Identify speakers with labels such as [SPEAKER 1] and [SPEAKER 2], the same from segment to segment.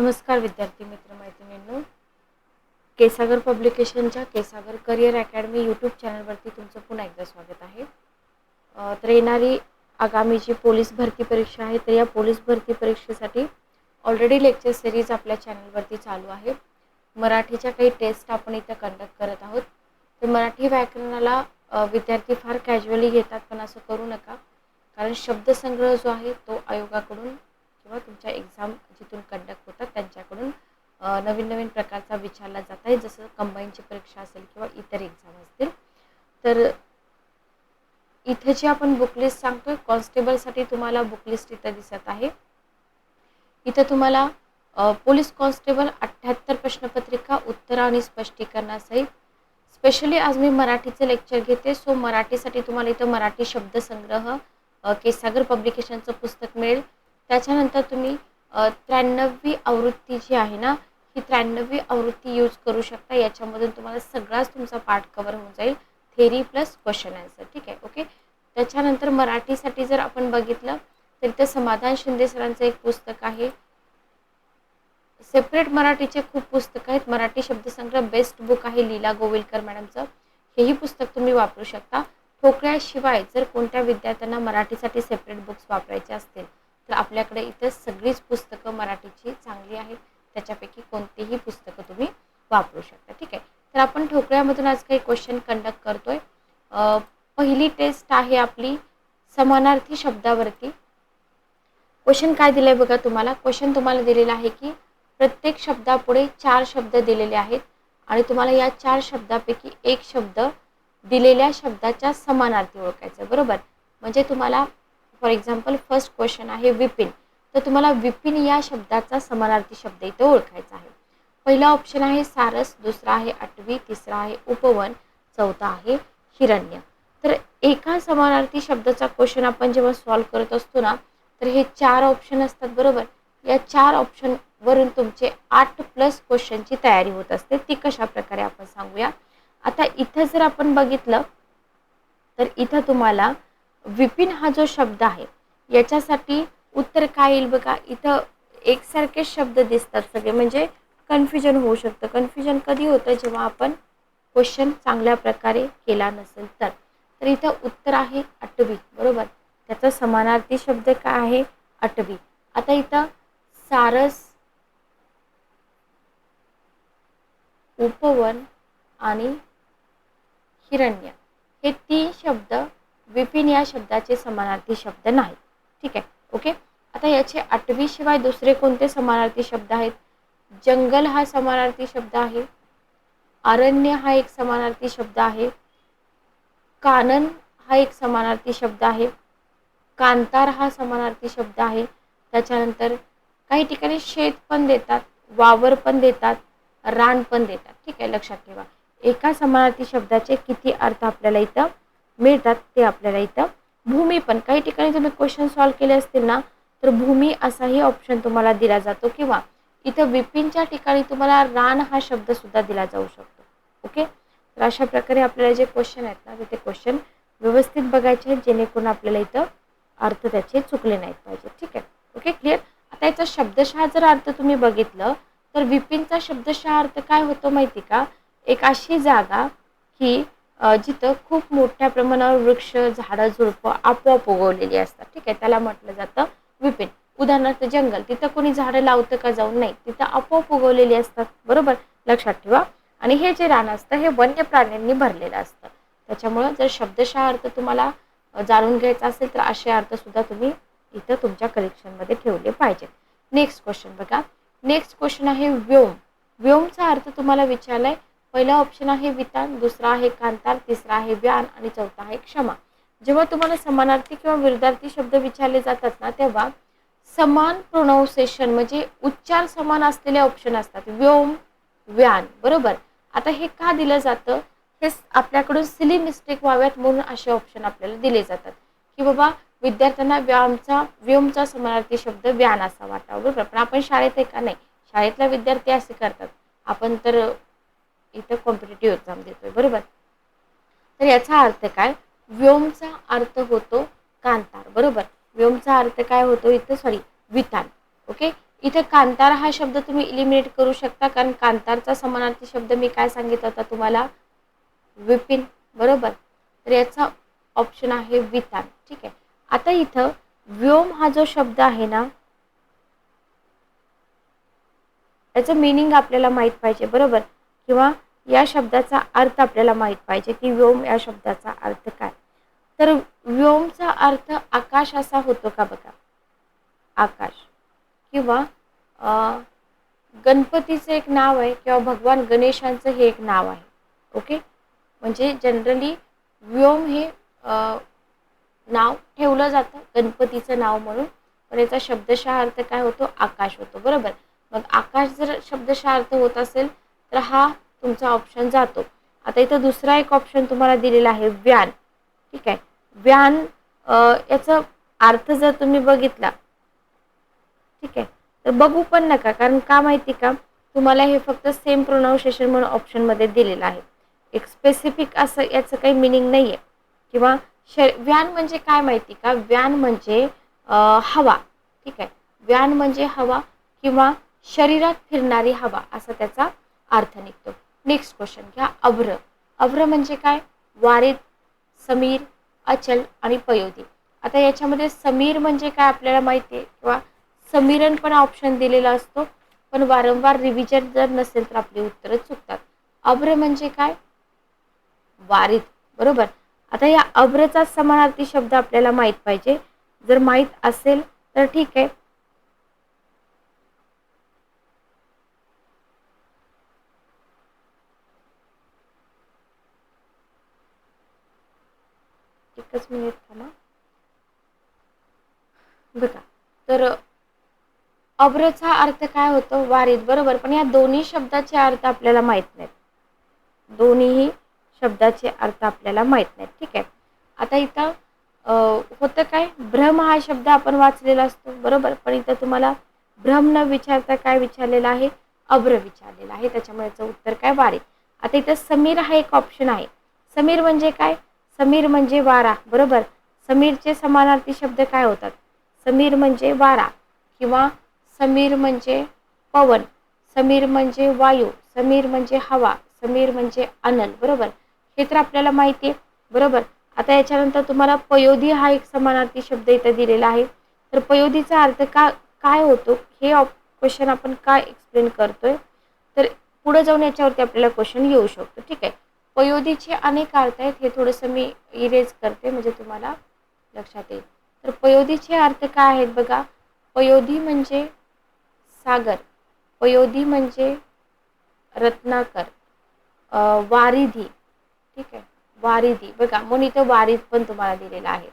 [SPEAKER 1] नमस्कार विद्यार्थी मित्र मैत्रिणींनो. केसागर पब्लिकेशनच्या केसागर करिअर अकॅडमी यूट्यूब चॅनलवरती तुमचं पुन्हा एकदा स्वागत आहे. तर येणारी आगामी जी पोलीस भरती परीक्षा आहे तर या पोलीस भरती परीक्षेसाठी ऑलरेडी लेक्चर सिरीज आपल्या चॅनलवरती चालू आहे. मराठीच्या काही टेस्ट आपण इथं कंडक्ट करत आहोत. तर मराठी व्याकरणाला विद्यार्थी फार कॅज्युअली घेतात पण असं करू नका. कारण शब्दसंग्रह जो आहे तो आयोगाकडून किंवा तुमच्या एक्झाम जिथून कंडक्ट होतात त्यांच्याकडून नवीन नवीन प्रकारचा विचारला जात आहे. जसं कंबाईनची परीक्षा असेल किंवा इतर एक्झाम असतील. तर इथे जी आपण बुकलिस्ट सांगतोय कॉन्स्टेबलसाठी तुम्हाला बुकलिस्ट इथं दिसत आहे. इथं तुम्हाला पोलीस कॉन्स्टेबल अठ्ठ्याहत्तर प्रश्नपत्रिका उत्तर आणि स्पष्टीकरणासहित. स्पेशली आज मी मराठीचे लेक्चर घेते सो मराठीसाठी तुम्हाला इथं मराठी शब्दसंग्रह केसागर पब्लिकेशनचं पुस्तक मिळेल. त्याच्यानंतर तुम्ही त्र्याण्णवी आवृत्ती जी आहे ना ही त्र्याण्णवी आवृत्ती यूज करू शकता. याच्यामधून तुम्हाला सगळाच तुमचा पाठ कवर होऊन जाईल. थेरी प्लस क्वेश्चन आन्सर ठीक आहे? ओके त्याच्यानंतर मराठीसाठी जर आपण बघितलं तर इथं समाधान शिंदे सरांचं एक पुस्तक आहे. सेपरेट मराठीचे खूप पुस्तकं आहेत. मराठी शब्दसंग्रह बेस्ट बुक आहे लीला गोविलकर मॅडमचं. हेही पुस्तक तुम्ही वापरू शकता. ठोकळ्याशिवाय जर कोणत्या विद्यार्थ्यांना मराठीसाठी सेपरेट बुक्स वापरायचे असतील आपल्याकडे इथं सगळीच पुस्तकं मराठीची चांगली आहेत. त्याच्यापैकी कोणतेही पुस्तकं तुम्ही वापरू शकता. ठीक आहे? तर आपण ठोकळ्यामधून आज काही क्वेश्चन कंडक्ट करतोय. पहिली टेस्ट आहे आपली समानार्थी शब्दावरती. क्वेश्चन काय दिलंय बघा तुम्हाला? क्वेश्चन तुम्हाला दिलेला आहे की प्रत्येक शब्दापुढे चार शब्द दिलेले आहेत आणि तुम्हाला या चार शब्दापैकी एक शब्द दिलेल्या शब्दाच्या समानार्थी ओळखायचा बरोबर? म्हणजे तुम्हाला फॉर एक्झाम्पल फर्स्ट क्वेश्चन आहे विपिन. तर तुम्हाला विपिन या शब्दाचा समानार्थी शब्द इथे ओळखायचा आहे. पहिला ऑप्शन आहे सारस दुसरा आहे आठवी तिसरा आहे उपवन चौथा आहे हिरण्य. तर एका समानार्थी शब्दाचा क्वेश्चन आपण जेव्हा सॉल्व्ह करत असतो ना तर हे चार ऑप्शन असतात बरोबर? या चार ऑप्शन वरून तुमचे आठ प्लस क्वेश्चनची तयारी होत असते. ती कशा प्रकारे आपण सांगूया? आता इथं जर आपण बघितलं तर इथं तुम्हाला विपिन हा जो शब्द आहे याच्यासाठी उत्तर काय येईल बघा. इथं एकसारखे शब्द दिसतात सगळे म्हणजे कन्फ्युजन होऊ शकतं. कन्फ्युजन कधी होतं जेव्हा आपण क्वेश्चन चांगल्या प्रकारे केला नसेल तर. तर इथं उत्तर आहे अटवी बरोबर? त्याचा समानार्थी शब्द काय आहे? अटवी आता इथं सारस उपवन आणि हिरण्य. हे तीन शब्द विपिन या शब्दाचे समानार्थी शब्द नाहीत. ठीक आहे? ओके आता याचे आठवीशिवाय दुसरे कोणते समानार्थी शब्द आहेत? जंगल हा समानार्थी शब्द आहे. अरण्य हा एक समानार्थी शब्द आहे. कानन हा एक समानार्थी शब्द आहे. कांतार हा समानार्थी शब्द आहे. त्याच्यानंतर काही ठिकाणी शेत पण देतात वावर पण देतात रान पण देतात. ठीक आहे? लक्षात ठेवा. एका समानार्थी शब्दाचे किती अर्थ आपल्याला इथं मिळतात ते आपल्याला इथं. भूमी पण काही ठिकाणी तुम्ही क्वेश्चन सॉल्व्ह केले असतील ना तर भूमी असाही ऑप्शन तुम्हाला दिला जातो किंवा इथं विपिनच्या ठिकाणी तुम्हाला रान हा शब्द सुद्धा दिला जाऊ शकतो. ओके तर अशा प्रकारे आपल्याला जे क्वेश्चन आहेत ना ते क्वेश्चन व्यवस्थित बघायचे आहेत जेणेकरून आपल्याला इथं अर्थ त्याचे चुकले नाहीत पाहिजे. ठीक आहे? ओके क्लिअर आता याचा शब्दशः जर अर्थ तुम्ही बघितलं तर विपिनचा शब्दशः अर्थ काय होतो माहिती का? एक अशी जागा की अ, जिथं खूप मोठ्या प्रमाणावर वृक्ष झाडं झुडपं आपोआप उगवलेली असतात. ठीक आहे त्याला म्हटलं जातं विपिन. उदाहरणार्थ जंगल तिथं कोणी झाडं लावतं का जाऊन? नाही तिथं आपोआप उगवलेली असतात. बरोबर? लक्षात ठेवा. आणि हे जे रान असतं हे वन्य प्राण्यांनी भरलेलं असतं. त्याच्यामुळं जर शब्दशः अर्थ तुम्हाला अ, जाणून घ्यायचा असेल तर असे अर्थ सुद्धा तुम्ही इथं तुमच्या कलेक्शनमध्ये ठेवले पाहिजेत. नेक्स्ट क्वेश्चन बघा. नेक्स्ट क्वेश्चन आहे व्योम. व्योमचा अर्थ तुम्हाला विचारलाय पहिला ऑप्शन आहे वितान दुसरा आहे कांतार तिसरा आहे व्यान आणि चौथा आहे क्षमा. जेव्हा तुम्हाला समानार्थी किंवा विरुद्धार्थी शब्द विचारले जातात ना तेव्हा समान प्रोनाऊन्सिएशन म्हणजे उच्चार समान असलेले ऑप्शन असतात. व्योम व्यान बरोबर? आता हे का दिलं जातं? हे आपल्याकडून सिली मिस्टेक व्हाव्यात म्हणून असे ऑप्शन आपल्याला दिले जातात. की बाबा विद्यार्थ्यांना व्यायामचा व्योमचा समानार्थी शब्द व्यान असा वाटावा बरोबर? पण आपण शाळेत आहे का नाही? शाळेतला विद्यार्थी असे करतात. आपण तर इथं कॉम्पिटेटिव्ह एक्झाम देतोय बरोबर? तर याचा अर्थ काय? व्योमचा अर्थ होतो कांतार बरोबर? व्योमचा अर्थ काय होतो इथं? सॉरी वितान ओके इथे कांतार हा शब्द तुम्ही इलिमिनेट करू शकता कारण कांतारचा समानार्थी शब्द मी काय सांगितलं होता तुम्हाला? विपिन बरोबर? तर याचा ऑप्शन आहे वितान ठीक आहे? आता इथं व्योम हा जो शब्द आहे ना याचं मिनिंग आपल्याला माहीत पाहिजे बरोबर? किंवा या शब्दाचा अर्थ आपल्याला माहीत पाहिजे की व्योम या शब्दाचा अर्थ काय. तर व्योमचा अर्थ आकाश असा होतो का बघा? आकाश. किंवा गणपतीचं एक नाव आहे किंवा भगवान गणेशांचं हे एक नाव आहे. ओके? म्हणजे जनरली व्योम हे नाव ठेवलं जातं गणपतीचं नाव म्हणून. पण याचा शब्दशः अर्थ काय होतो? आकाश होतो. बरोबर? मग आकाश जर शब्दशः अर्थ होत असेल तर हा तुमचा ऑप्शन जातो. आता इथं दुसरा एक ऑप्शन तुम्हाला दिलेला आहे व्यान. ठीक आहे? व्यान याचा अर्थ जर तुम्ही बघितला ठीक आहे? तर बघू पण नका कारण का माहिती का? तुम्हाला हे फक्त सेम प्रोनाऊन्सिएशन म्हणून ऑप्शनमध्ये दिलेलं आहे. एक स्पेसिफिक असं याचं काही मिनिंग नाही आहे किंवा श व्यान म्हणजे काय माहिती का? व्यान म्हणजे हवा. ठीक आहे? व्यान म्हणजे हवा किंवा शरीरात फिरणारी हवा असा त्याचा अर्थ निघतो. नेक्स्ट क्वेश्चन घ्या. अभ्र अभ्र म्हणजे काय? वारिद समीर अचल आणि पयोधी. आता याच्यामध्ये समीर म्हणजे काय आपल्याला माहिती आहे? किंवा समीरन पण ऑप्शन दिलेला असतो पण वारंवार रिव्हिजन जर नसेल तर आपली उत्तरं चुकतात. अभ्र म्हणजे काय? वारिद बरोबर? आता या अभ्रचा समानार्थी शब्द आपल्याला माहीत पाहिजे. जर माहीत असेल तर ठीक आहे. एकच मिनिट थांबा. बघा तर अभ्रचा अर्थ काय होतो? वारीत बरोबर. पण या दोन्ही शब्दाचे अर्थ आपल्याला माहीत नाहीत. दोन्हीही शब्दाचे अर्थ आपल्याला माहीत नाहीत. ठीक आहे? आता इथं होतं काय? भ्रम हा शब्द आपण वाचलेला असतो. बरोबर? पण इथं तुम्हाला भ्रम न विचारता काय विचारलेला आहे? अभ्र विचारलेला आहे. त्याच्यामुळे याचं उत्तर काय? वारीत. आता इथं समीर हा एक ऑप्शन आहे. समीर म्हणजे काय? समीर म्हणजे वारा बरोबर? समीरचे समानार्थी शब्द काय होतात? समीर म्हणजे वारा किंवा समीर म्हणजे पवन समीर म्हणजे वायू समीर म्हणजे हवा समीर म्हणजे अनन बरोबर? हे तर आपल्याला माहिती आहे बरोबर? आता याच्यानंतर तुम्हाला पयोधी हा एक समानार्थी शब्द इथं दिलेला आहे. तर पयोधीचा अर्थ का काय होतो? हे क्वेश्चन आपण काय एक्सप्लेन करतोय? तर पुढे जाऊन याच्यावरती आपल्याला क्वेश्चन येऊ शकतो ठीक आहे? पयोधीचे अनेक अर्थ आहेत हे थोडंसं मी इरेज करते म्हणजे तुम्हाला लक्षात येईल. तर पयोधीचे अर्थ काय आहेत बघा? पयोधी म्हणजे सागर पयोधी म्हणजे रत्नाकर वारिधी ठीक आहे? वारिधी बघा म्हणून इथं वारीद पण तुम्हाला दिलेला आहे.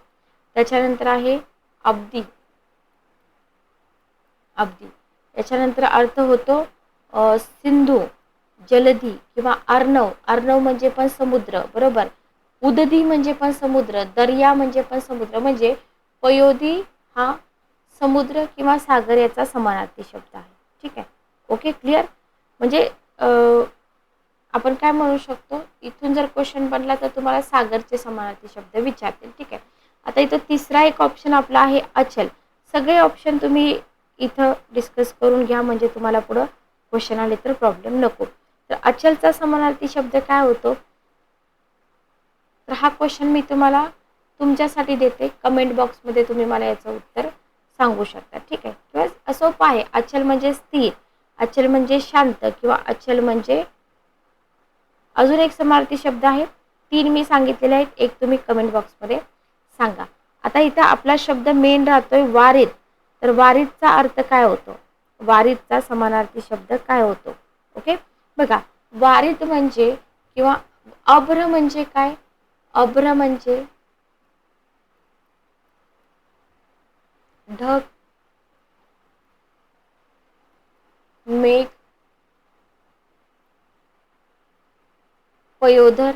[SPEAKER 1] त्याच्यानंतर आहे अब्दी. अब्दी. याच्यानंतर अर्थ होतो सिंधू. जलधी किंवा अर्णव अर्णव म्हणजे पण समुद्र बरोबर? उदधी म्हणजे पण समुद्र दर्या म्हणजे पण समुद्र म्हणजे पयोधी हा समुद्र किंवा सागर याचा समानार्थी शब्द आहे. ठीक आहे? ओके क्लिअर म्हणजे आपण काय म्हणू शकतो? इथून जर क्वेश्चन बनला तर तुम्हाला सागरचे समानार्थी शब्द विचारतील. ठीक आहे? आता इथं तिसरा एक ऑप्शन आपला आहे अचल. सगळे ऑप्शन तुम्ही इथं डिस्कस करून घ्या म्हणजे तुम्हाला पुढं क्वेश्चन आले तर प्रॉब्लेम नको. तर अचलचा समानार्थी शब्द काय होतो? तर हा क्वेश्चन मी तुम्हाला तुमच्यासाठी देते. कमेंट बॉक्समध्ये तुम्ही मला याचं उत्तर सांगू शकता. ठीक आहे? किंवा सोपं आहे. अचल म्हणजे स्थिर. अचल म्हणजे शांत किंवा अचल म्हणजे अजून एक समार्थी शब्द आहे. तीन मी सांगितलेले आहेत. एक तुम्ही कमेंट बॉक्समध्ये सांगा. आता इथं आपला शब्द मेन राहतोय वारीत. तर वारीतचा अर्थ काय होतो? वारीतचा समानार्थी शब्द काय होतो? ओके बघा वारीत म्हणजे किंवा अभ्र म्हणजे काय? अभ्र म्हणजे ढग मेघ पयोधर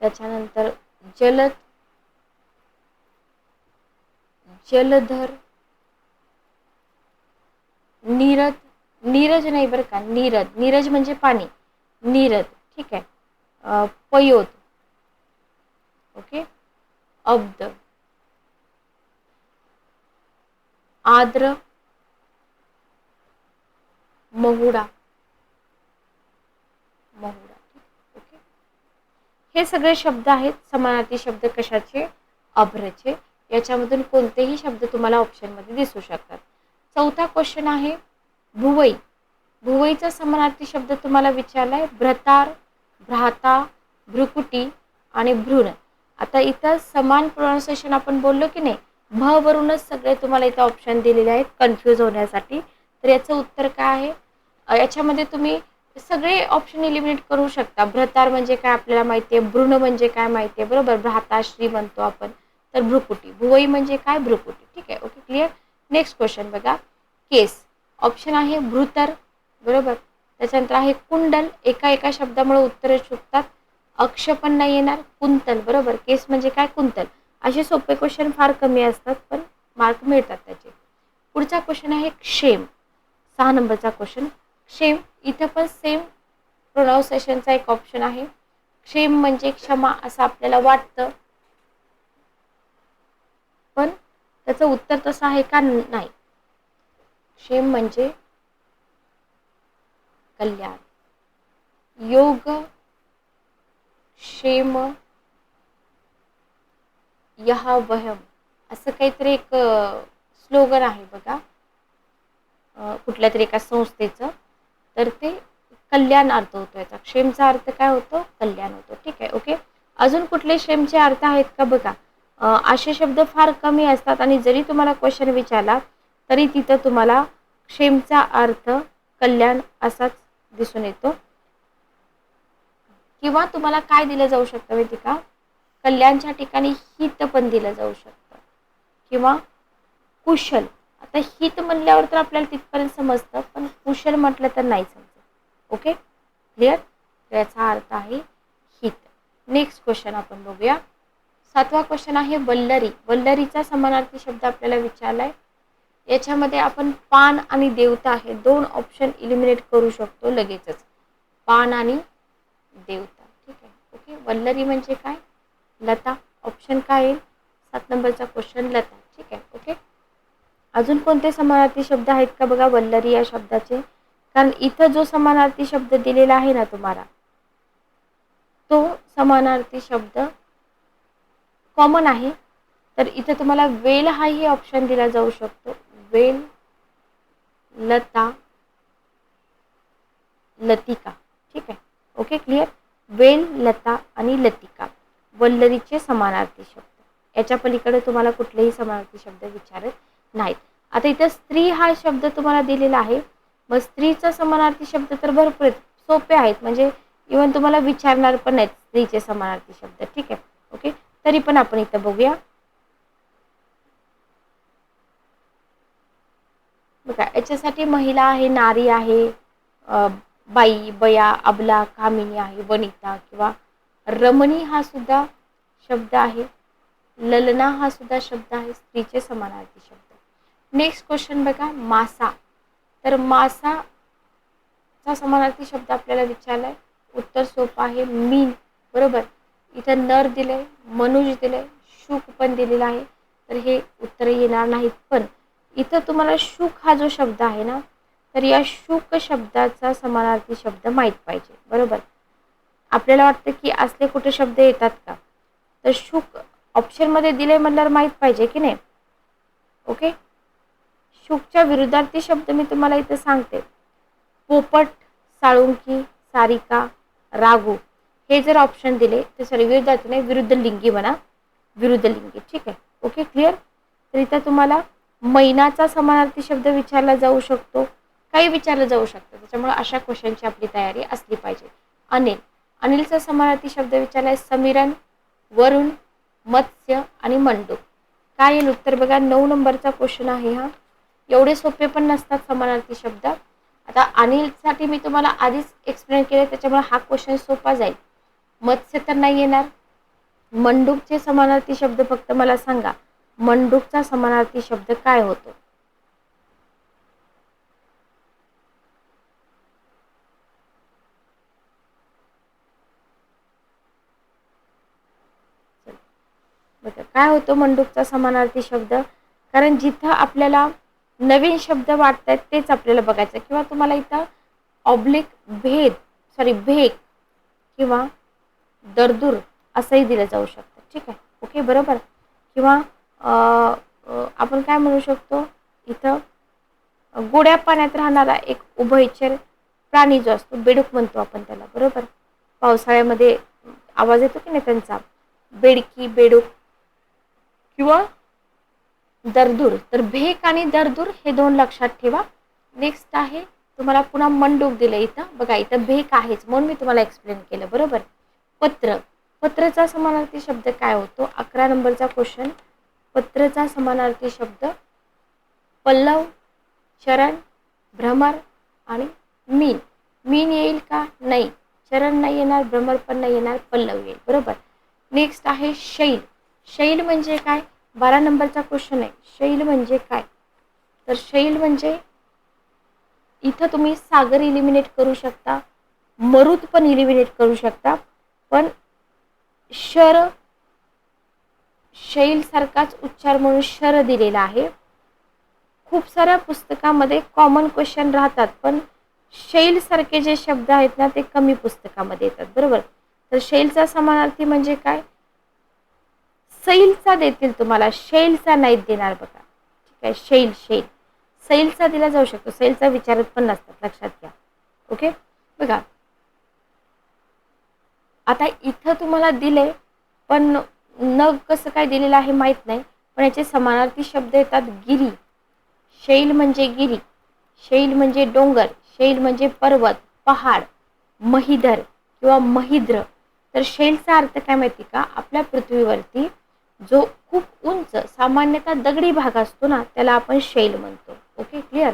[SPEAKER 1] त्याच्यानंतर जलद जलधर नीरद नीरज नाही बरं का नीरद नीरज म्हणजे पाणी. नीरद ठीक आहे. पयोद. ओके? अब्द. आद्र. महुडा. महुडा. ओके? हे सगळे शब्द आहेत समानार्थी शब्द कशाचे? अभ्रचे. याच्यामधून कोणतेही शब्द तुम्हाला ऑप्शनमध्ये दिसू शकतात. चौथा क्वेश्चन आहे भुवई. भुवईचा समानार्थी शब्द तुम्हाला विचारलाय भ्रतार भ्राता भ्रुकुटी आणि भ्रूण. आता इथं समान प्रोनाउन्सिएशन आपण बोललो की नाही भ वरूनच सगळे तुम्हाला इथं ऑप्शन दिलेले आहेत कन्फ्यूज होण्यासाठी. तर याचं उत्तर काय आहे? याच्यामध्ये तुम्ही सगळे ऑप्शन इलिमिनेट करू शकता. भ्रतार म्हणजे काय आपल्याला माहिती आहे भ्रूण म्हणजे काय माहिती आहे बरोबर? भ्राताश्री म्हणतो आपण. तर भ्रुकुटी. भुवई म्हणजे काय? भ्रुकुटी. ठीक आहे ओके क्लिअर नेक्स्ट क्वेश्चन बघा. केस. ऑप्शन आहे भृतर बरोबर? त्याच्यानंतर आहे कुंडल. एका एका शब्दामुळे उत्तरे चुकतात अक्ष पण नाही येणार कुंतल बरोबर? केस म्हणजे काय? कुंतल. असे सोपे क्वेश्चन फार कमी असतात पण मार्क मिळतात त्याचे. पुढचा क्वेश्चन आहे क्षेम. सहा नंबरचा क्वेश्चन क्षेम इथं पण सेम प्रोनाऊन्सिएशनचा एक ऑप्शन आहे. क्षेम म्हणजे क्षमा असं आपल्याला वाटतं. पण त्याचं उत्तर तसं आहे का? नाही. क्षेम म्हणजे कल्याण. योग क्षेम यहा वहम असं काहीतरी एक स्लोगन आहे बघा. कुठल्या तरी एका संस्थेचं. तर ते कल्याण अर्थ होतो याचा. क्षेमचा अर्थ काय होतो? कल्याण होतो. ठीक आहे ओके? अजून कुठले क्षेमचे अर्थ आहेत का बघा? असे शब्द फार कमी असतात आणि जरी तुम्हाला क्वेश्चन विचारला तरी तिथं तुम्हाला क्षेमचा अर्थ कल्याण असाच दिसून येतो. किंवा तुम्हाला काय दिलं जाऊ शकतं माहिती का? कल्याणच्या ठिकाणी हित पण दिलं जाऊ शकतं. किंवा कुशल. आता हित म्हणल्यावर तर आपल्याला तिथपर्यंत समजतं पण कुशल म्हटलं तर नाही समजत. ओके? क्लिअर याचा अर्थ आहे हित. नेक्स्ट क्वेश्चन आपण बघूया. सातवा क्वेश्चन आहे वल्लरी. वल्लरीचा समानार्थी शब्द आपल्याला विचारलाय. याच्यामध्ये आपण पान आणि देवता हे दोन ऑप्शन इलिमिनेट करू शकतो लगेचच. पान आणि देवता. ठीक आहे? ओके वल्लरी म्हणजे काय? लता. ऑप्शन काय येईल? सात नंबरचा क्वेश्चन लता. ठीक आहे? ओके अजून कोणते समानार्थी शब्द आहेत का बघा वल्लरी या शब्दाचे? कारण इथं जो समानार्थी शब्द दिलेला आहे ना तुम्हाला तो समानार्थी शब्द कॉमन आहे. तर इथं तुम्हाला वेल हाही ऑप्शन दिला जाऊ शकतो. वेल लता लतिका. ठीक आहे? ओके क्लिअर वेल लता आणि लतिका. वल्लरीचे समानार्थी शब्द. याच्या पलीकडे तुम्हाला कुठलेही समानार्थी शब्द विचारत नाहीत. आता इथं स्त्री हा शब्द तुम्हाला दिलेला आहे. मग स्त्रीचा समानार्थी शब्द तर भरपूर आहेत. सोपे आहेत. म्हणजे इवन तुम्हाला विचारणार पण नाहीत स्त्रीचे समानार्थी शब्द. ठीक आहे? ओके तरी पण आपण इथं बघूया. त्याच्यासाठी महिला आहे नारी आहे बाई बया अबला कामिनी आहे वनिता किंवा रमणी हा सुद्धा शब्द आहे. ललना हा सुद्धा शब्द आहे स्त्रीचे समानार्थी शब्द. नेक्स्ट क्वेश्चन बघा मासा. तर मासाचा समानार्थी शब्द आपल्याला विचारलाय. उत्तर सोपं आहे मीन. बरोबर? इथं नर दिलंय मनुज दिलंय शुक पण दिलेला आहे. तर हे उत्तर येणार नाहीत. पण इथं तुम्हाला सुख हा जो शब्द आहे ना तर या शुक शब्दाचा समानार्थी शब्द माहीत पाहिजे. बरोबर? आपल्याला वाटतं की असले कुठे शब्द येतात का? तर शुक ऑप्शनमध्ये दिले म्हणल्यावर माहीत पाहिजे की नाही? ओके शुकच्या विरुद्धार्थी शब्द मी तुम्हाला इथं सांगते. पोपट साळुंकी सारिका रागू हे जर ऑप्शन दिले तर सॉरी विरुद्धार्थी नाही विरुद्ध लिंगी म्हणा. विरुद्ध लिंगी ठीक आहे? ओके क्लिअर तर इथं तुम्हाला मैनाचा समानार्थी शब्द विचारला जाऊ शकतो काही विचारलं जाऊ शकतं. त्याच्यामुळे अशा क्वेश्चनची आपली तयारी असली पाहिजे. अनिल अनिलचा समानार्थी शब्द विचारलाय समीरन वरुण मत्स्य आणि मंडूक काय येईल उत्तर? बघा नऊ नंबरचा क्वेश्चन आहे हा. एवढे सोपे पण नसतात समानार्थी शब्द. आता अनिलसाठी मी तुम्हाला आधीच एक्सप्लेन केलं त्याच्यामुळे हा क्वेश्चन सोपा जाईल. मत्स्य तर नाही येणार. मंडूकचे समानार्थी शब्द फक्त मला सांगा. मंडूकचा समानार्थी शब्द काय होतो? काय होतो मंडूकचा समानार्थी शब्द? कारण जिथं आपल्याला नवीन शब्द वाटतायत तेच आपल्याला बघायचं. किंवा तुम्हाला इथं ऑब्लिक भेद सॉरी भेग किंवा दरदूर असंही दिलं जाऊ शकतं. ठीक आहे? ओके बरोबर? किंवा आपण काय म्हणू शकतो? इथं गोड्या पाण्यात राहणारा एक उभयचर प्राणी जो असतो बेडूक म्हणतो आपण त्याला बरोबर? पावसाळ्यामध्ये आवाज येतो की नाही त्यांचा? बेडकी बेडूक किंवा दरदूर. तर भेक आणि दरदूर हे दोन लक्षात ठेवा. नेक्स्ट आहे तुम्हाला पुन्हा मंडूक दिलं इथं. बघा इथं भेक आहेच म्हणून मी तुम्हाला एक्सप्लेन केलं बरोबर? पत्र. पत्रचा समानार्थी शब्द काय होतो? अकरा नंबरचा क्वेश्चन पत्रचा समानार्थी शब्द पल्लव शरण भ्रमर आणि मीन. मीन येईल का? नाही. शरण नाही येणार भ्रमर पण नाही येणार पल्लव येईल. बरोबर? नेक्स्ट आहे शैल. शैल म्हणजे काय? बारा नंबरचा क्वेश्चन आहे. शैल म्हणजे काय? तर शैल म्हणजे इथं तुम्ही सागर इलिमिनेट करू शकता मरुत पण इलिमिनेट करू शकता पण शर शैल सारखाच उच्चार म्हणून शर दिलेला आहे. खूप साऱ्या पुस्तकामध्ये कॉमन क्वेश्चन राहतात पण शैल सारखे जे शब्द आहेत ना ते कमी पुस्तकामध्ये येतात बरोबर? तर शैलचा समानार्थी म्हणजे काय? सैलचा देतील तुम्हाला शैलचा नाही देणार बघा. ठीक आहे शैल शैल. सैलचा दिला जाऊ शकतो सैलचा विचारत पण नसतात लक्षात घ्या. ओके? बघा. आता इथं तुम्हाला दिले पण नग कसं काय दिलेलं आहे माहीत नाही पण याचे समानार्थी शब्द येतात गिरी. शैल म्हणजे गिरी शैल म्हणजे डोंगर शैल म्हणजे पर्वत पहाड महिधर किंवा महिद्र. तर शैलचा अर्थ काय माहिती का? आपल्या पृथ्वीवरती जो खूप उंच सामान्यतः दगडी भाग असतो ना त्याला आपण शैल म्हणतो. Okay clear?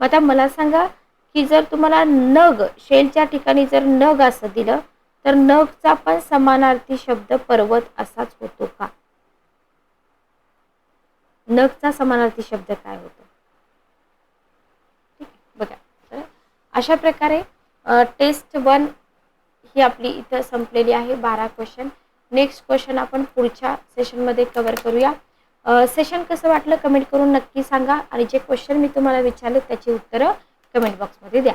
[SPEAKER 1] मग आता मला सांगा की जर तुम्हाला नग शैलच्या ठिकाणी जर नग असं दिलं तर नगचा पण समानार्थी शब्द पर्वत असाच होतो का? नगचा समानार्थी शब्द काय होतो? ठीक आहे बघा. तर अशा प्रकारे टेस्ट वन ही आपली इथं संपलेली आहे बारा क्वेश्चन नेक्स्ट क्वेश्चन आपण पुढच्या सेशनमध्ये कवर करूया. सेशन कसं वाटलं? कमेंट करून नक्की सांगा. आणि जे क्वेश्चन मी तुम्हाला विचारले त्याची उत्तरं कमेंट बॉक्समध्ये द्या.